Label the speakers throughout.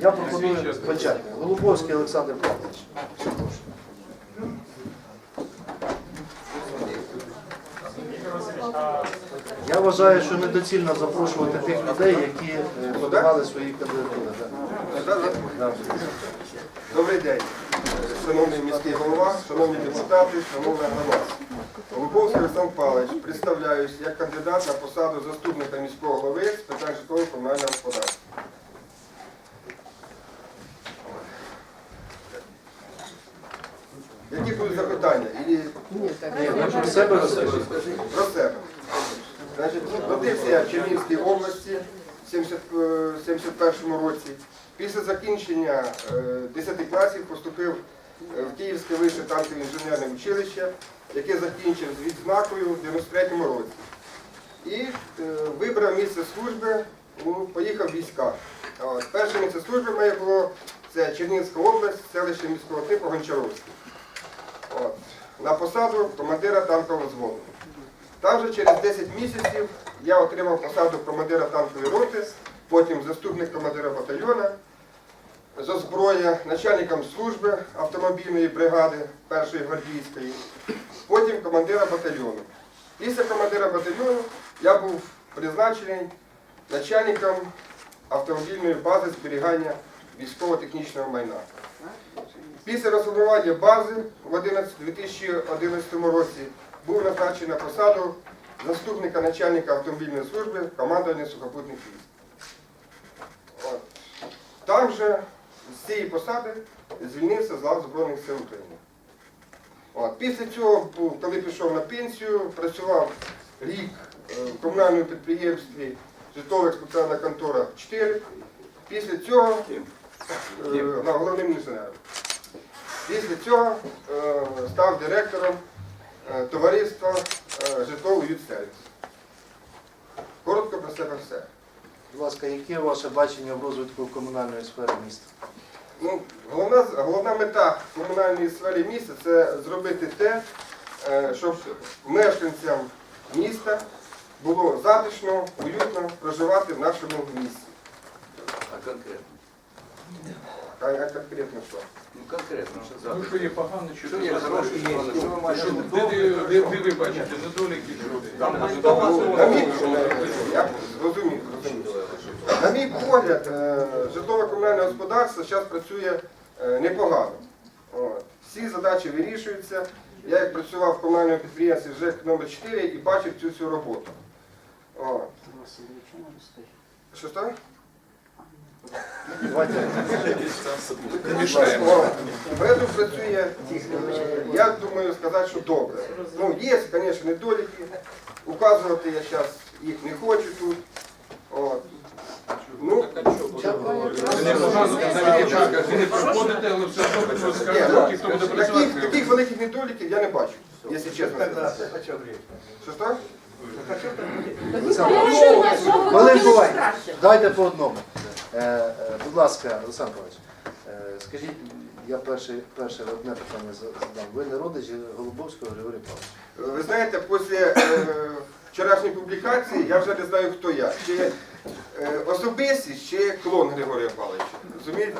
Speaker 1: Я пропоную почати. Голубовський Олександр Павлович. Я вважаю, що недоцільно запрошувати тих людей, які е, подавали свої кандидатури. да. Да.
Speaker 2: Добрий день, шановний міський голова, шановні депутати, шановна громада. Голубовський Олександр Павлович, представляюсь як кандидат на посаду заступника міського голови з питань житлового комунального господарства. Які будуть запитання? І
Speaker 1: Ні, про себе розкажіть.
Speaker 2: про себе. Значить, родився я в Чернігівській області в 70, е, 71 році. Після закінчення е, 10 класів поступив е, в Київське вище танкове інженерне училище, яке закінчив з відзнакою в 93 році. І е, вибрав місце служби, ну, поїхав в війська. Перше місце служби моє було це Чернігівська область, селище міського типу Гончаровське. На посаду командира танкового взводу. Там же через 10 місяців я отримав посаду командира танкової роти, потім заступник командира батальйона з озброєння, начальником служби автомобільної бригади першої гвардійської, потім командира батальйону. Після командира батальйону я був призначений начальником автомобільної бази зберігання військово-технічного майна. Після розформування бази в 2011 році був назначений на посаду заступника начальника автомобільної служби командування сухопутних військ. Там же з цієї посади звільнився з лав Збройних сил України. От. Після цього, коли пішов на пенсію, працював рік е, в комунальному підприємстві житлово експлуатаційна контора 4. Після цього е, на головним інженером. Після цього е, став директором е, товариства е, житловий юдсервіс. Коротко про себе все.
Speaker 1: Будь ласка, яке ваше бачення в розвитку комунальної сфери міста?
Speaker 2: Ну, головна, головна мета комунальної сфери міста це зробити те, щоб мешканцям міста було затишно, уютно проживати в нашому місті.
Speaker 3: А конкретно?
Speaker 2: А а конкретно що?
Speaker 3: Ну конкретно, що
Speaker 4: Ну,
Speaker 3: завтра.
Speaker 4: що є погано, що
Speaker 3: Що є хороше, що є, що ви маєте
Speaker 4: Де, ви бачите недоліки? Там
Speaker 2: На мій, я зрозумів, зрозумів. На мій погляд, е, житлово-комунальне господарство зараз працює е, непогано. От. Всі задачі вирішуються. Я як працював в комунальному підприємстві ЖЕК номер 4 і бачив цю всю роботу. От. Що що? Бреду працює, я думаю сказати, що добре. Ну, є, звісно, недоліки. Указувати я зараз їх не хочу тут. От. Ну,
Speaker 4: Це непогано, навіть якщо ви не проходите, але все одно ви щось
Speaker 2: ні,
Speaker 4: скажете, ті, хто буде
Speaker 2: таких,
Speaker 4: працювати.
Speaker 2: таких великих недоліків я не бачу, якщо чесно. Що?
Speaker 1: Хвилинку, Вань. дайте по одному. Е, е, будь ласка, Олександр Павлович, е, скажіть, я перше, перше одне питання задам. Ви не родич Голубовського Григорія Павловича?
Speaker 2: Ви знаєте, після вчорашньої публікації я вже не знаю, хто я. Чи особистість, чи клон Григорія Павловича. Розумієте?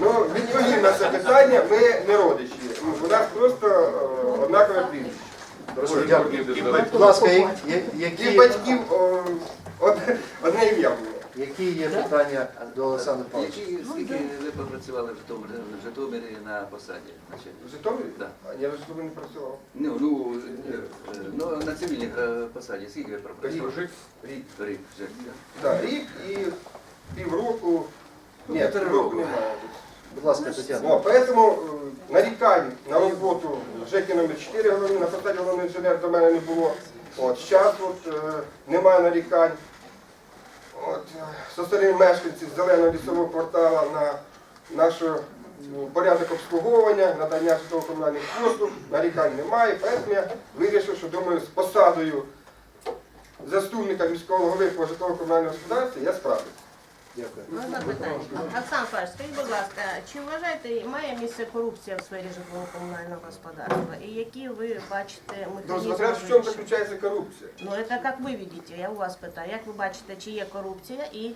Speaker 2: Ну, відповім на це питання, ми не родичі. Ну, У нас просто однакове прізвище.
Speaker 1: Будь ласка, я- я-
Speaker 2: І батьків одне, одне ім'я було.
Speaker 1: Які є питання до Олександра Павловича?
Speaker 3: Які, скільки ви попрацювали в Житомирі, в Житомирі на посаді?
Speaker 2: В Житомирі?
Speaker 3: Да.
Speaker 2: А Я в Житомирі не працював.
Speaker 3: Ну, ну, е, ну, на цивільній е, посаді, скільки ви пропрацювали?
Speaker 2: Рік. Рік.
Speaker 3: Рік вже.
Speaker 2: Да, рік і півроку. Ні,
Speaker 3: Півтора
Speaker 2: півроку
Speaker 3: року.
Speaker 2: немає.
Speaker 1: Будь ласка, Тетяна.
Speaker 2: Поэтому е, нарікань на роботу ЖЕКи номер 4 головні, на посаді головний інженер до мене не було. От, зараз от, е, немає нарікань. Е, мешканців зеленого лісового кварталу на нашу ну, порядок обслуговування, надання житлово-комунальних послуг, нарікань немає, тому я вирішив, що думаю, з посадою заступника міського голови по житлово-комунальному господарстві я справлюсь.
Speaker 1: Дякую.
Speaker 5: Можна питання? Оксан Павлович, скажіть, будь ласка, чи вважаєте, має місце корупція в сфері житлово-комунального господарства? І які ви бачите
Speaker 2: Ну,
Speaker 5: механізми?
Speaker 2: смотря в чому
Speaker 5: вирішення?
Speaker 2: заключається корупція.
Speaker 5: Ну, це як ви бачите, я у вас питаю. Як ви бачите, чи є корупція і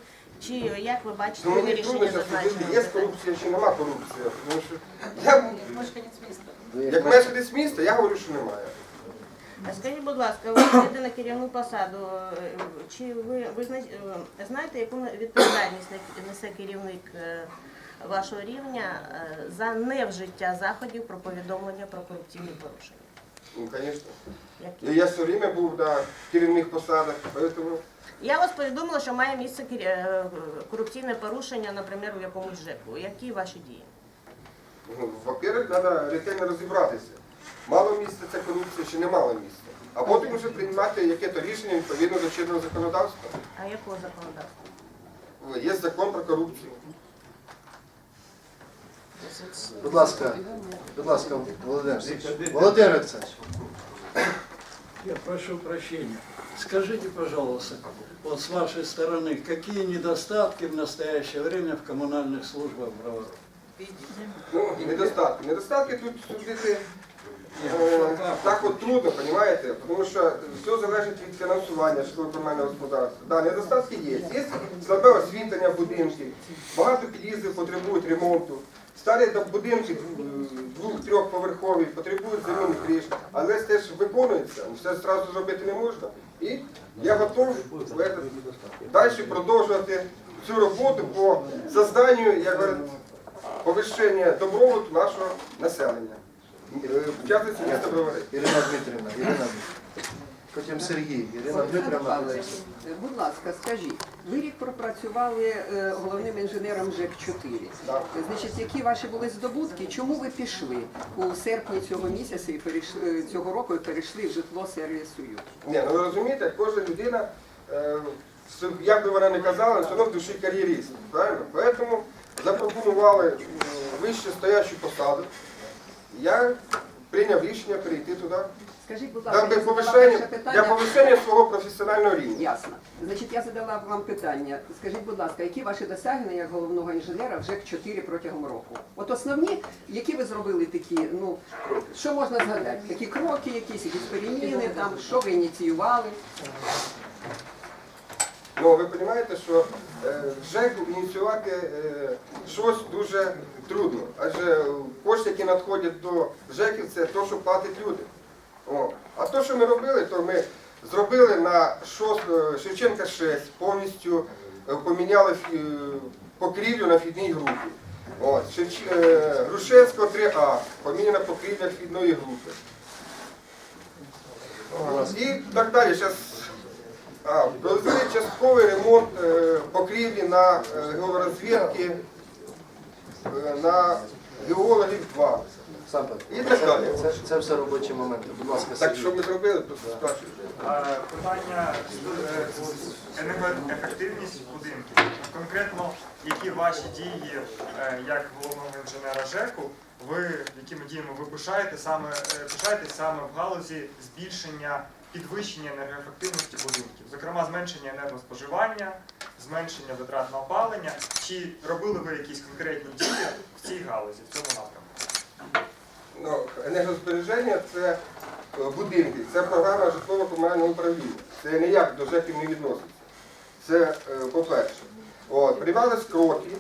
Speaker 5: Чи як ви бачите
Speaker 2: Ну, мені трудно
Speaker 5: вирішення
Speaker 2: судити, є
Speaker 5: питання?
Speaker 2: корупція чи нема корупції. Тому що я,
Speaker 1: Ви
Speaker 2: як
Speaker 1: як
Speaker 2: мешканець міста, я говорю, що немає.
Speaker 5: А Скажіть, будь ласка, ви йдете на керівну посаду. е, Чи ви, ви е, знаєте, яку відповідальність несе керівник е, вашого рівня за невжиття заходів про повідомлення про корупційні порушення?
Speaker 2: Ну, звісно.
Speaker 5: Які?
Speaker 2: Я все время був на керівних посадах, тому
Speaker 5: Я вас повідомила, що має місце корупційне порушення, наприклад, у якомусь ЖЕКу. Які ваші дії?
Speaker 2: ну, во-первых, треба ретельно розібратися. Мало місця це корупція чи не мало місця. А потім вже приймати яке-то рішення відповідно до чинного законодавства.
Speaker 5: А якого законодавства?
Speaker 2: Є закон про корупцію.
Speaker 1: Будь ласка, будь ласка, Володимир. Володимир Олександрович.
Speaker 6: Я прошу прощения. Скажите, пожалуйста, вот с вашей стороны, какие недостатки в настоящее время в коммунальных службах Броваров?
Speaker 2: Ну, недостатки. Недостатки тут судити так от трудно, розумієте? Тому що все залежить від фінансування житлово-комунального господарства. Да, недостатки є. Є слабе освітлення будинків, багато під'їздів потребують ремонту. Старі будинки е, двох-трьохповерхові потребують заміни криш, але це ж виконується, все одразу зробити не можна. І я готов далі продовжувати цю роботу по созданню, як говорять, повищення добробуту нашого населення. В Бровари.
Speaker 1: Ірина Дмитрівна, Ірина Дмитрівна. Потім Сергій, Ірина Дмитрівна.
Speaker 7: Будь ласка, скажіть, ви рік пропрацювали е, головним інженером ЖЕК-4. Значить, які ваші були здобутки? Чому ви пішли у серпні цього місяця і перейшли е, цього року і перейшли в житло сервіс Союз?
Speaker 2: Ні, ну ви розумієте, кожна людина, е, як би вона не казала, все одно в душі кар'єрист. Правильно? Тому запропонували вище стоячу посаду. Я прийняв рішення перейти туди.
Speaker 7: Скажіть, будь ласка, я задала
Speaker 2: для
Speaker 7: питання.
Speaker 2: повищення свого професіонального рівня.
Speaker 7: Ясно. Значить, я задала вам питання. Скажіть, будь ласка, які ваші досягнення як головного інженера в ЖЕК-4 протягом року? От основні, які ви зробили такі, ну, що можна згадати? Такі кроки, якісь, якісь переміни, там, що ви ініціювали?
Speaker 2: Ну, ви розумієте, що е, ЖЕК ініціювати е, щось дуже трудно. Адже кошти, які надходять до ЖЕКів, це те, що платять люди. О. А те, що ми робили, то ми зробили на е, Шевченка 6, повністю е, поміняли е, покрівлю на вхідній групі. От, е, Грушевського 3А, поміняна покрівля вхідної групи. От, І так далі. Зараз а, частковий ремонт е, покрівлі на е, георозвідки, е, на геологів 2.
Speaker 1: Сам
Speaker 2: І так далі.
Speaker 1: Це, це все робочі моменти. Будь ласка,
Speaker 2: Так що ми зробили, просто спрашиваю.
Speaker 8: Е, Питання енергоефективність будинків. Конкретно, які ваші дії як головного інженера ЖЕКу, ви якими діями ви пишаєте саме пишаєтесь саме в галузі збільшення підвищення енергоефективності будинків, зокрема зменшення енергоспоживання, зменшення витрат на опалення. Чи робили ви якісь конкретні дії в цій галузі, в цьому напрямку?
Speaker 2: Ну, енергозбереження це е, будинки, це програма житлово-комунального управління. Це ніяк до ЖЕКів не відноситься. Це е, по-перше. Приймались кроки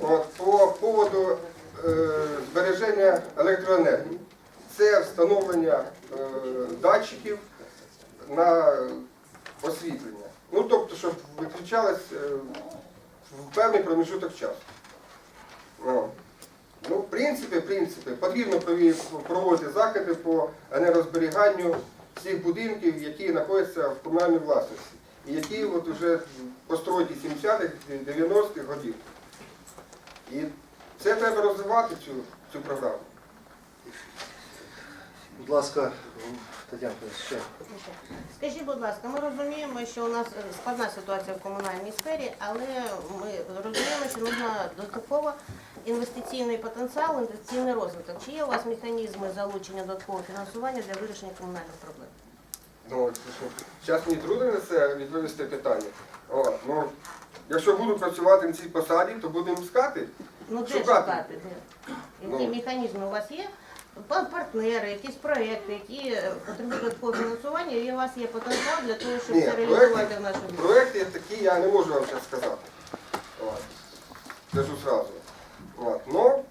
Speaker 2: от, по поводу е, збереження електроенергії. Це встановлення е, датчиків на освітлення. Ну, тобто, щоб виключалось е, в певний проміжуток часу. Ну, в принципі, в принципі, потрібно проводити заходи по енергозберіганню всіх будинків, які знаходяться в комунальній власності, і які от вже построїті 70-х, 90-х годів. І це треба розвивати цю, цю програму.
Speaker 1: Будь ласка, Тетяна, ще.
Speaker 5: Скажіть, будь ласка, ми розуміємо, що у нас е, складна ситуація в комунальній сфері, але ми розуміємо, що потрібно додатково інвестиційний потенціал, інвестиційний розвиток. Чи є у вас механізми залучення додаткового фінансування для вирішення комунальних проблем?
Speaker 2: Ну, зараз мені трудно на це відповісти питання. О, ну, якщо буду працювати на цій посаді, то будемо искати.
Speaker 5: Ну де
Speaker 2: Шукати.
Speaker 5: шукати? Де? Які
Speaker 2: Ну.
Speaker 5: механізми у вас є? Пар- Партнери, якісь проекти, які е, потребують додаткового фінансування, і у вас є потенціал для того, щоб
Speaker 2: Ні,
Speaker 5: це реалізувати
Speaker 2: проекти,
Speaker 5: в нашому місті?
Speaker 2: проекти такі я не можу вам зараз сказати. Вот. Скажу сразу. Вот. Но,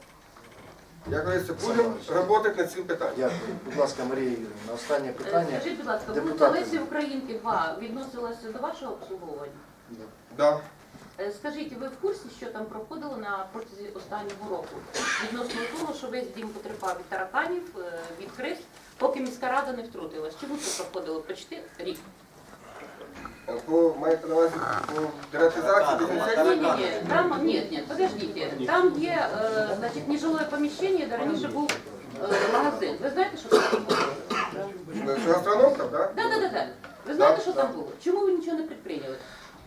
Speaker 2: як говорится, будемо працювати над цим питанням.
Speaker 1: Дякую. Будь ласка, Марія Юрійовна, останнє питання.
Speaker 9: Скажіть, будь ласка, вулиця
Speaker 1: Депутати.
Speaker 9: Лесі Українки 2 відносилася до вашого обслуговування?
Speaker 2: Да.
Speaker 9: Е, Скажіть, ви в курсі, що там проходило на протязі останнього року? Відносно того, що весь дім потерпав від тараканів, е, від криз, поки міська рада не втрутилась. Чому це проходило почти рік?
Speaker 2: По, маєте на увазі по дератизації,
Speaker 9: Ні, ні, ні, там, ні, ні, подождите. Там є, е, значить, нежилое поміщення, де раніше був е, магазин. Ви знаєте, що там було?
Speaker 2: Що гастрономка, да?
Speaker 9: Так, так, так. Ви знаєте, що там було? Чому ви нічого не предприйняли?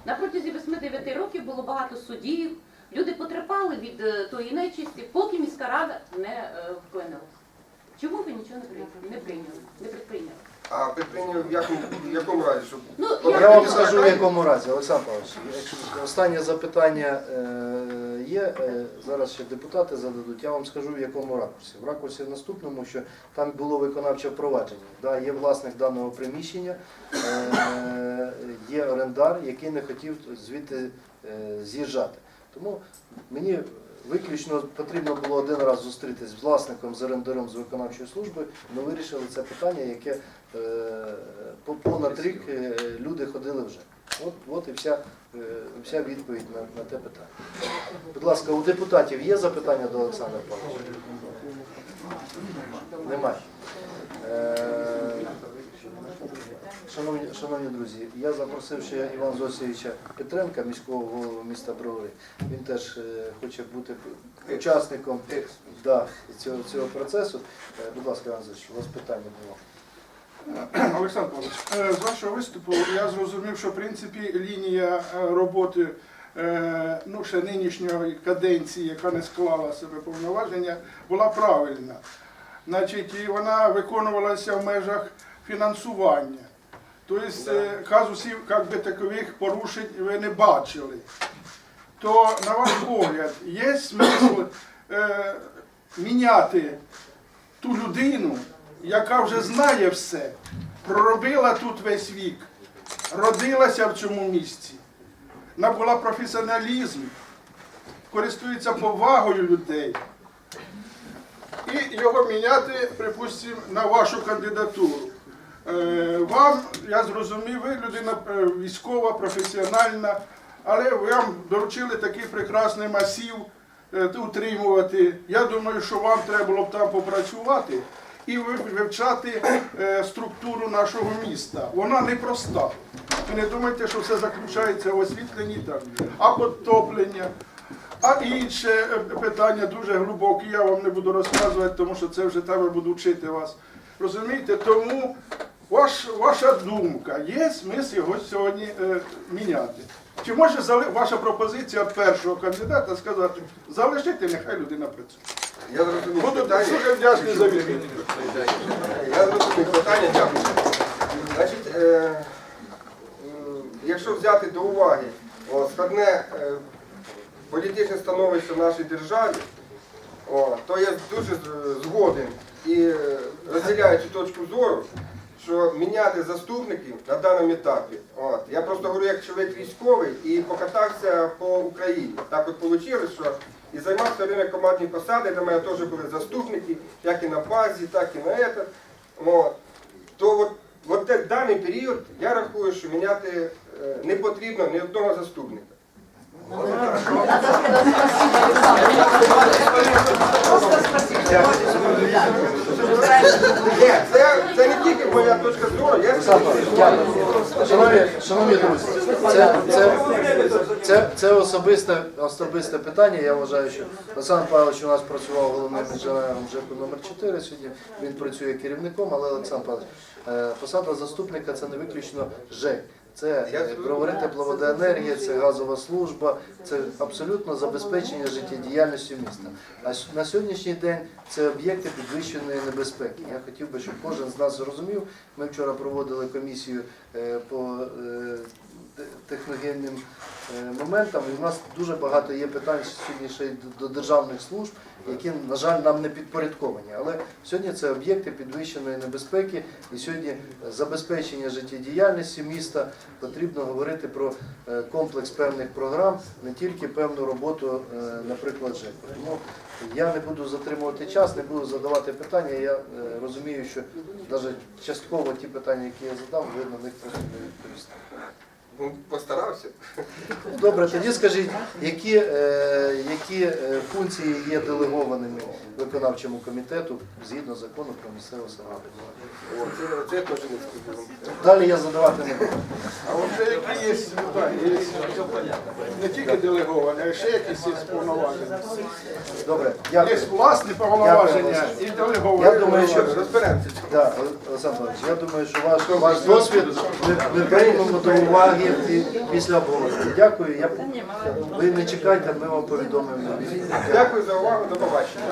Speaker 9: На протязі 8-9 років було багато судів, люди потерпали від е, тої нечисті, поки міська рада не вклинилася. Чому ви нічого не прийняли? не прийняли, не предприйняли?
Speaker 2: А підприємство в якому, в якому разі? Щоб...
Speaker 9: Ну,
Speaker 2: Я
Speaker 1: Я вам скажу в якому разі, Олександр Павлович. якщо Останнє запитання е, є. е, Зараз ще депутати зададуть. Я вам скажу в якому ракурсі. В ракурсі наступному, що там було виконавче впровадження. Да, є власник даного приміщення, е, є орендар, який не хотів звідти е, з'їжджати. Тому мені виключно потрібно було один раз зустрітися з власником, з орендарем з виконавчої служби. Ми вирішили це питання, яке е, по понад рік е, люди ходили вже. От, от і вся, е, вся відповідь на, на те питання. Будь ласка, у депутатів є запитання до Олександра Павловича? Немає. Е, Шановні, шановні друзі, я запросив ще Івана Зосійовича Петренка, міського голову міста Бровари. Він теж е, хоче бути учасником да, цього, цього процесу. Е, Будь ласка, Іван Зосійович, у вас питання було.
Speaker 10: Олександр Павлович, е, з вашого виступу я зрозумів, що в принципі лінія е, роботи е, ну, ще нинішньої каденції, яка не склала себе повноваження, була правильна. Значить, і вона виконувалася в межах фінансування. Тобто е, казусів як би, такових порушень ви не бачили. То, на ваш погляд, є смисл е, міняти ту людину, яка вже знає все, проробила тут весь вік, родилася в цьому місці, набула професіоналізм, користується повагою людей. І його міняти, припустимо, на вашу кандидатуру. Е, Вам, я зрозумів, ви людина е, військова, професіональна, але вам доручили такий прекрасний масів е, утримувати. Я думаю, що вам треба було б там попрацювати і вивчати структуру нашого міста. Вона непроста. Ви не думайте, що все заключається в освітленні там, а підтоплення. А інше питання дуже глибоке, я вам не буду розказувати, тому що це вже треба буду вчити вас. Розумієте, тому ваш, ваша думка, є смисл його сьогодні е, міняти. Чи може зали- ваша пропозиція першого кандидата сказати, залишити, нехай людина працює.
Speaker 2: Я зрозумів
Speaker 10: Буду дуже вдячний за відповідь.
Speaker 2: Я зрозумів питання, дякую. Значить, е, м, якщо взяти до уваги о, складне е, політичне становище в нашій державі, о, то я дуже згоден і е, розділяю цю точку зору, що міняти заступників на даному етапі. От. Я просто говорю як чоловік військовий і покатався по Україні. Так от вийшло, що і займав все время командні посади, де мене теж були заступники, як і на базі, так і на. От. То от, от даний період я рахую, що міняти е, не потрібно ні одного заступника. Це, не тільки моя точка зору, я
Speaker 1: шановні друзі, це, це, це, це особисте, особисте питання. Я вважаю, що Олександр Павлович у нас працював головним інженером ЖЕКу номер 4 сьогодні. Він працює керівником, але Олександр Павлович, е, посада заступника це не виключно ЖЕК. Це е, бровари тепловодоенергія, це газова служба, це абсолютно забезпечення життєдіяльності міста. А на сьогоднішній день це об'єкти підвищеної небезпеки. Я хотів би, щоб кожен з нас зрозумів. Ми вчора проводили комісію е, по е, техногенним е, моментам. І в нас дуже багато є питань сьогодні ще й до- державних служб, які, на жаль, нам не підпорядковані. Але сьогодні це об'єкти підвищеної небезпеки, і сьогодні забезпечення життєдіяльності міста потрібно говорити про е, комплекс певних програм, не тільки певну роботу, е, наприклад, ЖЕКу. Тому я не буду затримувати час, не буду задавати питання. Я розумію, що навіть частково ті питання, які я задав, ви на них просто не відповісти.
Speaker 2: Ну, постарався.
Speaker 1: Добре, тоді скажіть, які, е, які е, функції є делегованими виконавчому комітету згідно закону про місцеве самоврядування? Далі я задавати не буду.
Speaker 10: А от вже які є є не тільки делеговані, а ще якісь є повноваження.
Speaker 1: Добре,
Speaker 10: Є
Speaker 1: дякую.
Speaker 10: власні повноваження і делеговані.
Speaker 1: Я думаю, що
Speaker 2: Розберемося.
Speaker 1: Да, Олександр Павлович, я думаю, що ваш, ваш досвід ми приймемо до уваги пі- після обговорення. Дякую. Я, ви не чекайте, ми вам повідомимо.
Speaker 2: Дякую за увагу, до побачення.